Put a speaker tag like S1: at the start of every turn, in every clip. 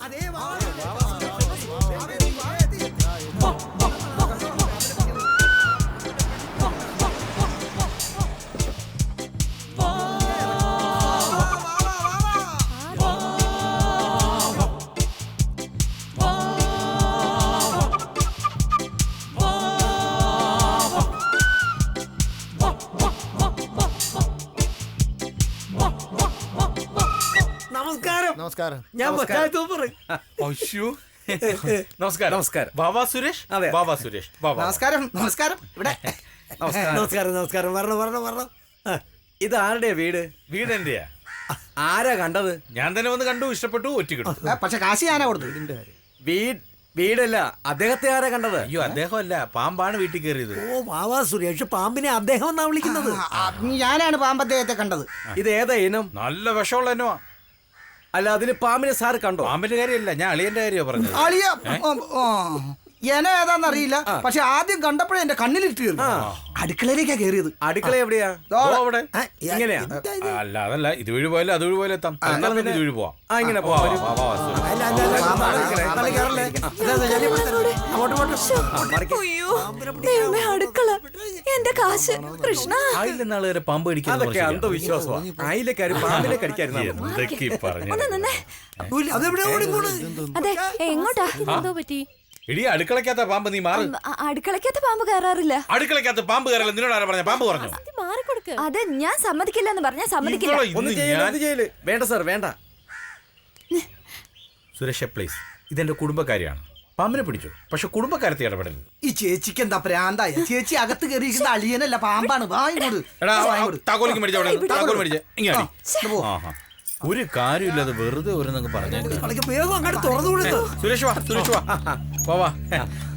S1: നമസ്കാരം
S2: നമസ്കാരം.
S1: ഞാൻ
S3: അയ്യോ. നമസ്കാരം.
S4: നമസ്കാരം.
S3: ബാബാ സുരേഷ്?
S4: അതെ.
S3: ബാബാ സുരേഷ്. ബാബാ
S2: നമസ്കാരം. നമസ്കാരം. ഇവിടെ.
S4: നമസ്കാരം.
S1: നമസ്കാരം നമസ്കാരം. വരണം വരണം വരണം. ആ,
S4: ഇത് ആരുടെയാ വീട്?
S3: വീട് എന്റെയാ?
S4: ആരാ കണ്ടത്?
S3: ഞാൻ തന്നെ വന്ന് കണ്ടു ഇഷ്ടപ്പെട്ടു ഒറ്റക്കിട്ടു
S2: പക്ഷെ കാശി ഞാനാ കൊടുത്തു
S4: വീട് വീടല്ല അദ്ദേഹത്തെ ആരാ കണ്ടത്?
S3: അയ്യോ അദ്ദേഹമല്ല. പാമ്പാണ് വീട്ടിൽ കയറിയത്.
S1: ഓ ബാബാ സുരേഷ് പാമ്പിനെ അദ്ദേഹം എന്നാ വിളിക്കുന്നത്?
S2: ആ, ഞാനാണ് പാമ്പദ്ദേഹത്തെ കണ്ടത്.
S4: ഇത് ഏതാ ഇനം?
S3: നല്ല വിഷമുള്ള എന്നോ
S4: അല്ല അതിന് പാമ്പിനെ സാർ കണ്ടോ?
S3: പാമ്പിന്റെ കാര്യമല്ല ഞാൻ അളിയന്റെ കാര്യമാണ് പറഞ്ഞത്.
S2: അളിയ എന ഏതാന്നറിയില്ല പക്ഷെ ആദ്യം കണ്ടപ്പോഴേ എന്റെ കണ്ണിലിട്ട് കയറി അടുക്കളയിലേക്കാ കയറിയത്
S4: അടുക്കള എവിടെയാ
S3: അവിടെ
S4: ഇങ്ങനെയാ?
S1: ഇത്?
S3: അല്ല അതല്ല ഇതുവഴി പോയാലും അതുവഴി പോയാലും എത്താം ഇതുവഴി പോവാം
S4: ആ ഇങ്ങനെ
S5: അടുക്കള എന്റെ കാശ് കൃഷ്ണ
S3: ആയില്ല നാളെ വരെ പാമ്പ് കടിക്കാൻ
S4: അതൊക്കെ അന്ധവിശ്വാസമാണ് ആയില്ലേക്കാര് പാമ്പിനെ കടിക്കായിരുന്നു
S3: എന്തൊക്കെ പറഞ്ഞു
S5: അതെ എങ്ങോട്ടാ എന്തോ പറ്റി
S3: ഇടി അടുക്കളക്കകത്ത പാമ്പ് നീ മാറ്.
S5: അടുക്കളക്കകത്ത് പാമ്പ് കയറാറില്ല.
S3: അടുക്കളക്കകത്ത് പാമ്പ് കയറില്ല. നിന്നോട് ആരാ പറഞ്ഞ? പാമ്പ് പറഞ്ഞു
S5: അതെ ഞാൻ സമ്മതിക്കില്ല. എന്ന് പറഞ്ഞാ സമ്മതിക്കില്ല
S4: വേണ്ട സാർ വേണ്ട.
S3: സുരക്ഷ പ്ലീസ്. ഇതെന്റെ കുടുംബക്കാരിയാണ്. പാമ്പിനെ പിടിച്ചു? പക്ഷെ കുടുംബക്കാരത്തെ ഇടപെടരുത്.
S2: ഈ ചേച്ചിക്ക് എന്താ പ്രാന്തായ ചേച്ചി അകത്ത് കയറിയിരിക്കുന്ന അളിയനല്ല പാമ്പാണ്. വാ ഇങ്ങോട്ട്.
S3: എടാ
S2: വാ ഇങ്ങോട്ട്.
S3: താക്കോലിക്ക് മേടിച്ച ഇങ്ങനെ
S2: പോ.
S3: ഒരു കാര്യമില്ലാതെ വെറുതെ ഓരോന്നൊക്കെ
S1: പറഞ്ഞു
S3: സുരേഷ് വാ സുരേഷ്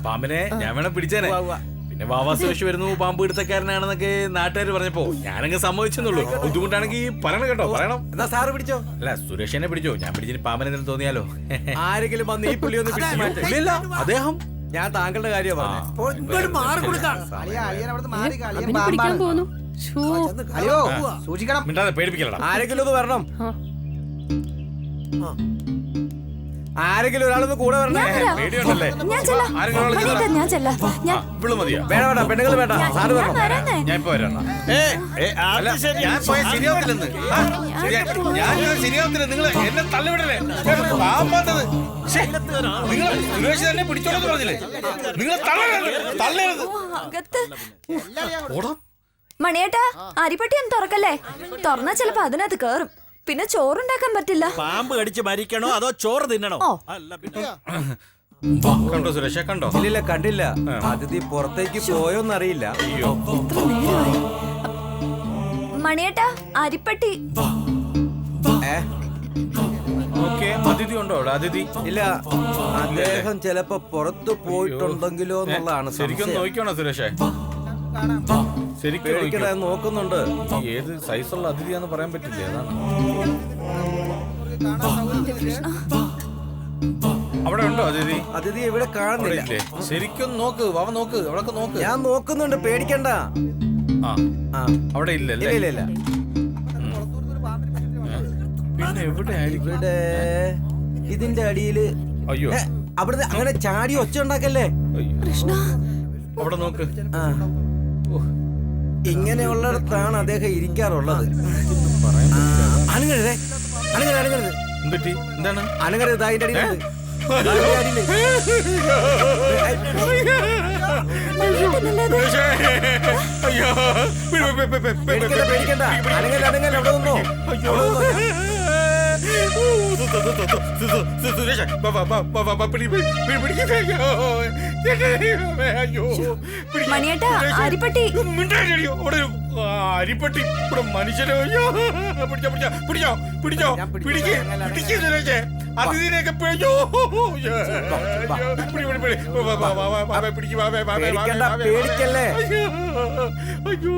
S3: പാമ്പിനെ ഞാൻ വേണം പിടിച്ചേനെ. പിന്നെ വാവാ സുരേഷ് വരുന്നു. പാമ്പ് പിടുത്തക്കാരനാണെന്നൊക്കെ നാട്ടുകാർ പറഞ്ഞപ്പോ ഞാനങ്ങ് സമ്മതിച്ചെന്നുള്ളൂ. ബുദ്ധിമുട്ടാണെങ്കിൽ പറയണം കേട്ടോ പറയണം.
S4: എന്നാ സാറ് പിടിച്ചോ?
S3: അല്ല സുരേഷിനെ പിടിച്ചോ. ഞാൻ പിടിച്ചിട്ട് പാമ്പിനെ എന്തെങ്കിലും തോന്നിയാലോ?
S4: ആരെങ്കിലും വന്ന് ഈ പുള്ളി ഒന്ന് പിടിച്ചു
S3: അദ്ദേഹം?
S4: ഞാൻ താങ്കളുടെ
S2: കാര്യമാണ് സൂക്ഷിക്കണം.
S4: ആരെങ്കിലും ഒന്ന് വരണം. ആരെങ്കിലും ഒരാളൊന്ന് കൂടെ വരണേ?
S3: പേടിയുണ്ടല്ലേ ആരെങ്കിലും
S5: ഞാൻ ചെല്ലാം. ഞാൻ
S3: ഇവൾ മതിയോ?
S4: വേണ്ട വേണ്ട പെണ്ണുങ്ങൾ വേണ്ട. സാറ്
S5: ഞാൻ
S4: വരണം
S3: ഞാൻ ഇപ്പൊ ഞാൻ പോയ ശരിയാവത്തില്ലെന്ന്. ഞാൻ ഇത് ശരിയാവത്തില്ല. നിങ്ങൾ എന്നെ തള്ളിവിടല്ലേ? പാമ്പാത്തത് നിങ്ങൾ സുരേഷ് തന്നെ പിടിച്ചോളെന്ന് പറഞ്ഞില്ലേ? നിങ്ങൾ തള്ളരുത് തള്ളരുത്.
S5: മണിയേട്ടാ അരിപ്പട്ടി ഒന്ന് തുറക്കല്ലേ? തുറന്നാ ചിലപ്പോ അതിനകത്ത് കേറും. പിന്നെ ചോറുണ്ടാക്കാൻ പറ്റില്ല.
S6: പാമ്പ് കടിച്ച് മരിക്കണോ അതോ ചോറ് തിന്നണോ? അല്ല പിന്നെ?
S3: കണ്ടോ സുരേഷ കണ്ടോ?
S4: ഇല്ല കണ്ടില്ല. അതിഥി പുറത്തേക്ക് പോയോന്നറിയില്ല.
S5: മണിയേട്ടാ അരിപ്പട്ടി.
S3: അതിഥി ഉണ്ടോ അവിടെ? അതിഥി.
S4: ഇല്ല അദ്ദേഹം ചിലപ്പോ പുറത്തു പോയിട്ടുണ്ടെങ്കിലോ എന്നുള്ളതാണ്
S3: ശരിക്കും
S4: നോക്കിയോ
S3: നോക്കിക്കോണോ സുരേഷേ? ശരിക്കും
S4: നോക്കുന്നുണ്ട്.
S3: ഏത് സൈസുള്ള അതിഥിയാന്ന് പറയാൻ പറ്റില്ല അതാണ്. അവിടെ ഉണ്ടോ അതിഥി?
S4: അതിഥി ഇവിടെ കാണുന്നില്ല.
S3: ശരിക്കും നോക്ക് അവ നോക്ക് അവിടെ നോക്ക്.
S4: ഞാൻ നോക്കുന്നുണ്ട് പേടിക്കണ്ട.
S3: ആ.
S4: ആ.
S3: അവിടെ ഇല്ലല്ലേ
S4: ഇല്ല ഇല്ല
S3: പിന്നെ എവിടെ
S4: ഇവിടെ ഇതിന്റെ അടിയിൽ.
S3: അയ്യോ.
S4: അവിടെ അവിടുന്ന് അങ്ങനെ ചാടി ഒച്ച ഉണ്ടാക്കല്ലേ?
S5: കൃഷ്ണ.
S3: അവിടെ നോക്ക്.
S4: ആ. ഇങ്ങനെയുള്ളിടത്താണ് അദ്ദേഹം ഇരിക്കാറുള്ളത്. അണുങ്ങരുതേ അണുങ്ങരുത് അണുങ്ങരുത്
S3: എന്തുപറ്റി? എന്താണ്?
S4: അണുങ്ങരുത്?
S3: അയ്യോ.
S4: പേടിക്കണ്ട പേടിക്കണ്ട. അല്ലെങ്കിൽ അവിടെ നിന്നോ. അവിടെ നിന്നോ.
S3: സുരേഷ്.
S5: മണിയേട്ടാ. അരിപ്പട്ടി.
S3: മിണ്ടാതിരിയോ. അവിടെ അരിപ്പട്ടി ഇവിടെ മനുഷ്യനെ അയ്യോ പിടിച്ചോ പിടിച്ചോ പിടിച്ചോ പിടിച്ചോ
S4: പിടിക്കേ പിടിച്ചു.
S3: പിടിക്ക്
S4: അങ്ങനെ,
S3: പിടിക്ക് സുരേഷേ അതിഥിനെയൊക്കെ പിഴഞ്ഞോ പിടി പിടി പിടി വാ, പിടിക്ക് വാ, വാ.
S4: പേടിക്കല്ലേ.
S3: അയ്യോ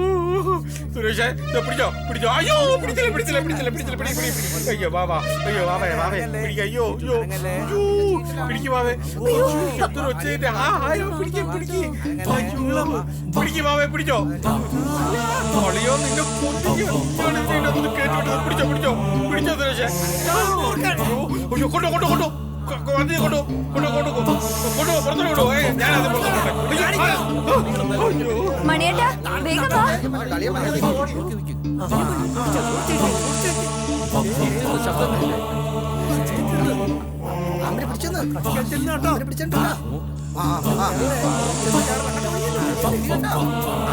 S3: സുരേഷ് പിടിച്ചോ പിടിച്ചോ അയ്യോ പിടിച്ചില്ല പിടിച്ചില്ല പിടിച്ചില്ല പിടിച്ചില്ല പിടി പിടി. അയ്യോ വാ അയ്യോ വാവേ വാവേ പിടിക്ക അയ്യോ അയ്യോ അയ്യോ പിടിക്ക് വാവേ അയ്യോ എന്തൊരു ഒച്ചയിന്റെ ആ അയ്യോ പിടിക്ക് പിടിക്ക് അയ്യോ പിടിക്ക് വാവേ പിടിച്ചോ അളിയോ നിന്നെ ഇതിനകത്ത് കേട്ടിട്ട് പിടിച്ചോ പിടിച്ചോ പിടിച്ചോ സുരേഷ് അയ്യോ അയ്യോ കൊണ്ടോ കൊണ്ടോ കൊണ്ടോ. വണ്ടി കൊണ്ടു. കൊണ്ടു കൊണ്ടു കൊണ്ടു. പുറത്തോട്ട് കൊണ്ടു. അയ്യോ
S5: മണിയേട്ടാ വേഗം വാ.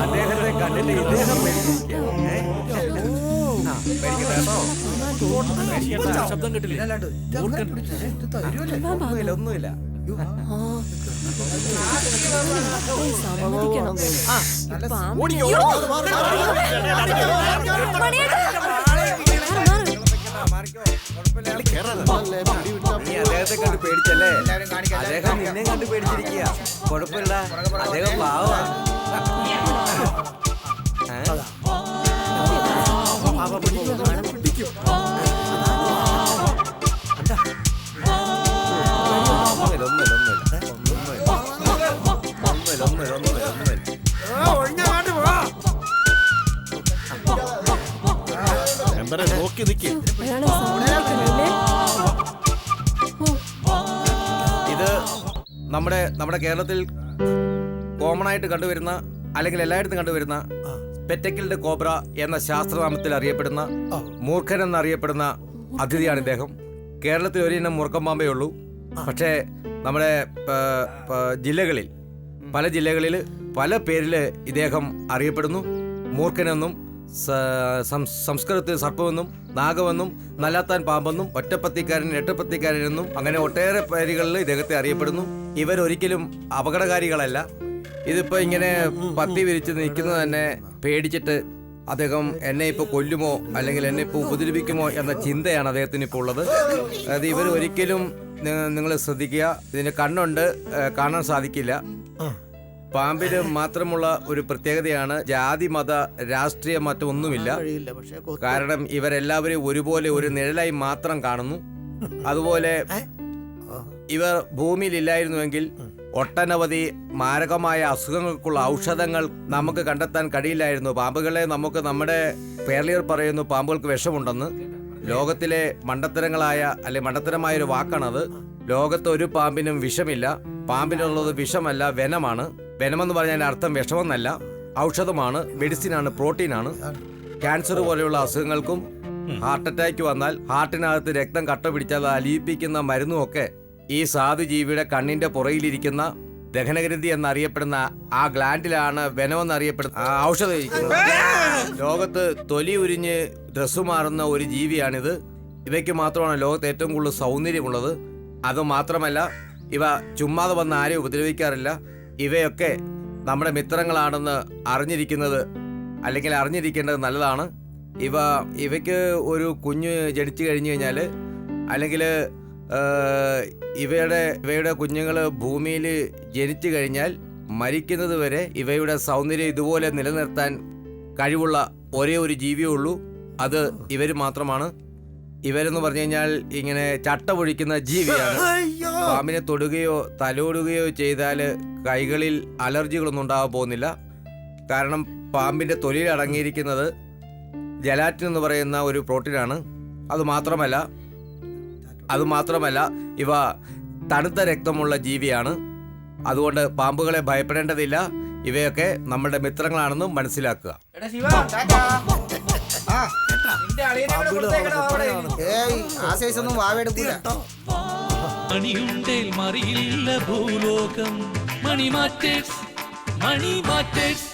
S4: അദ്ദേഹത്തെ കണ്ടിട്ട് ഇദ്ദേഹം
S6: ശബ്ദം കിട്ടില്ല?
S4: ഒന്നുമില്ല
S5: സമ്മതിക്കണം
S4: നീ അദ്ദേഹത്തെ കണ്ട് പേടിച്ചല്ലേ അദ്ദേഹം നിന്നെ കണ്ട് പേടിച്ചിരിക്കുക കുഴപ്പമില്ല അദ്ദേഹം പാവാ
S6: മെമ്പറെ
S4: ഇത് നമ്മുടെ നമ്മുടെ കേരളത്തിൽ കോമൺ ആയിട്ട് കണ്ടുവരുന്ന അല്ലെങ്കിൽ എല്ലായിടത്തും കണ്ടുവരുന്ന പെറ്റക്കിൾഡ് കോബ്ര എന്ന ശാസ്ത്രനാമത്തിൽ അറിയപ്പെടുന്ന മൂർഖൻ എന്നറിയപ്പെടുന്ന അതിഥിയാണ് ഇദ്ദേഹം. കേരളത്തിൽ ഒരു ഇനം മൂർഖൻ പാമ്പേ ഉള്ളൂ. പക്ഷേ നമ്മുടെ ജില്ലകളിൽ പല ജില്ലകളിൽ പല പേരിൽ ഇദ്ദേഹം അറിയപ്പെടുന്നു. മൂർഖനെന്നും സംസ്കൃതത്തിൽ സർപ്പമെന്നും നാഗമെന്നും നല്ലാത്താൻ പാമ്പെന്നും ഒറ്റപ്പത്തിക്കാരൻ എട്ടപ്പത്തിക്കാരൻ എന്നും അങ്ങനെ ഒട്ടേറെ പേരുകളിൽ ഇദ്ദേഹത്തെ അറിയപ്പെടുന്നു. ഇവരൊരിക്കലും അപകടകാരികളല്ല. ഇതിപ്പോ ഇങ്ങനെ പത്തി വിരിച്ച് നിൽക്കുന്നത് തന്നെ പേടിച്ചിട്ട് അദ്ദേഹം എന്നെ ഇപ്പൊ കൊല്ലുമോ അല്ലെങ്കിൽ എന്നെ ഇപ്പൊ ഉപദ്രവിക്കുമോ എന്ന ചിന്തയാണ് അദ്ദേഹത്തിന് ഇപ്പോൾ ഉള്ളത്. അതായത് ഇവർ ഒരിക്കലും നിങ്ങൾ ശ്രദ്ധിക്കുക. ഇതിന് കണ്ണുണ്ട് കാണാൻ സാധിക്കില്ല. പാമ്പിന് മാത്രമുള്ള ഒരു പ്രത്യേകതയാണ് ജാതി മത രാഷ്ട്രീയ മറ്റൊന്നുമില്ല. കാരണം ഇവരെല്ലാവരും ഒരുപോലെ ഒരു നിഴലായി മാത്രം കാണുന്നു. അതുപോലെ ഇവർ ഭൂമിയിൽ ഇല്ലായിരുന്നുവെങ്കിൽ ഒട്ടനവധി മാരകമായ അസുഖങ്ങൾക്കുള്ള ഔഷധങ്ങൾ നമുക്ക് കണ്ടെത്താൻ കഴിയില്ലായിരുന്നു. പാമ്പുകളെ നമുക്ക് നമ്മുടെ പേർലിയർ പറയുന്നു പാമ്പുകൾക്ക് വിഷമുണ്ടെന്ന്. ലോകത്തിലെ മണ്ടത്തരങ്ങളായ അല്ലെ മണ്ടത്തരമായ ഒരു വാക്കാണത്. ലോകത്ത് ഒരു പാമ്പിനും വിഷമില്ല. പാമ്പിനുള്ളത് വിഷമല്ല വെനമാണ്. വെനമെന്ന് പറഞ്ഞാൽ അർത്ഥം വിഷമെന്നല്ല. ഔഷധമാണ് മെഡിസിനാണ് പ്രോട്ടീനാണ്. ക്യാൻസർ പോലെയുള്ള അസുഖങ്ങൾക്കും ഹാർട്ട് അറ്റാക്ക് വന്നാൽ ഹാർട്ടിനകത്ത് രക്തം കട്ട പിടിച്ചാൽ അലിയിപ്പിക്കുന്ന അലിയിപ്പിക്കുന്ന മരുന്നുമൊക്കെ ഈ സാധു ജീവിയുടെ കണ്ണിന്റെ പുറയിലിരിക്കുന്ന ദഹനഗ്രന്ഥി എന്നറിയപ്പെടുന്ന ആ ഗ്ലാൻഡിലാണ് വെനമെന്നറിയപ്പെടുന്ന ഔഷധം ഇരിക്കുന്നത്. ലോകത്ത് തൊലി ഉരിഞ്ഞ് ഡ്രസ്സ് മാറുന്ന ഒരു ജീവിയാണിത്. ഇവയ്ക്ക് മാത്രമാണ് ലോകത്ത് ഏറ്റവും കൂടുതൽ സൗന്ദര്യമുള്ളത്. അത് മാത്രമല്ല ഇവ ചുമ്മാതെ വന്ന് ആരെയും ഉപദ്രവിക്കാറില്ല. ഇവയൊക്കെ നമ്മുടെ മിത്രങ്ങളാണെന്ന് അറിഞ്ഞിരിക്കുന്നത് അല്ലെങ്കിൽ അറിഞ്ഞിരിക്കേണ്ടത് നല്ലതാണ്. ഇവ ഇവയ്ക്ക് ഒരു കുഞ്ഞ് ജനിച്ചു കഴിഞ്ഞു കഴിഞ്ഞാൽ അല്ലെങ്കിൽ ഇവയുടെ ഇവയുടെ കുഞ്ഞുങ്ങൾ ഭൂമിയിൽ ജനിച്ചു കഴിഞ്ഞാൽ മരിക്കുന്നത് വരെ ഇവയുടെ സൗന്ദര്യം ഇതുപോലെ നിലനിർത്താൻ കഴിവുള്ള ഒരേ ഒരു ജീവിയേ ഉള്ളൂ. അത് ഇവർ മാത്രമാണ്. ഇവരെന്ന് പറഞ്ഞു കഴിഞ്ഞാൽ ഇങ്ങനെ ചട്ട പൊഴിക്കുന്ന ജീവിയാണ് പാമ്പിനെ തൊടുകയോ തലോടുകയോ ചെയ്താൽ കൈകളിൽ അലർജികളൊന്നും ഉണ്ടാകാൻ പോകുന്നില്ല. കാരണം പാമ്പിന്റെ തൊലിയിൽ അടങ്ങിയിരിക്കുന്നത് ജലാറ്റിൻ എന്ന് പറയുന്ന ഒരു പ്രോട്ടീനാണ്. അത് മാത്രമല്ല അത് മാത്രമല്ല ഇവ തണുത്ത രക്തമുള്ള ജീവിയാണ്. അതുകൊണ്ട് പാമ്പുകളെ ഭയപ്പെടേണ്ടതില്ല. ഇവയൊക്കെ നമ്മുടെ മിത്രങ്ങളാണെന്നും മനസ്സിലാക്കുക.
S2: എടാ ശിവ, ടാറ്റാ. ആ, നിന്റെ അളിയനെ കൂടെ കൊടുത്തേക്കടാ അവിടെ. ഏയ് ആ സൈസ് ഒന്നും വാവെടുക്കൂല.
S7: മണിയുണ്ടേൽ മറിയില്ല ഭൂലോകം. Money matters money matters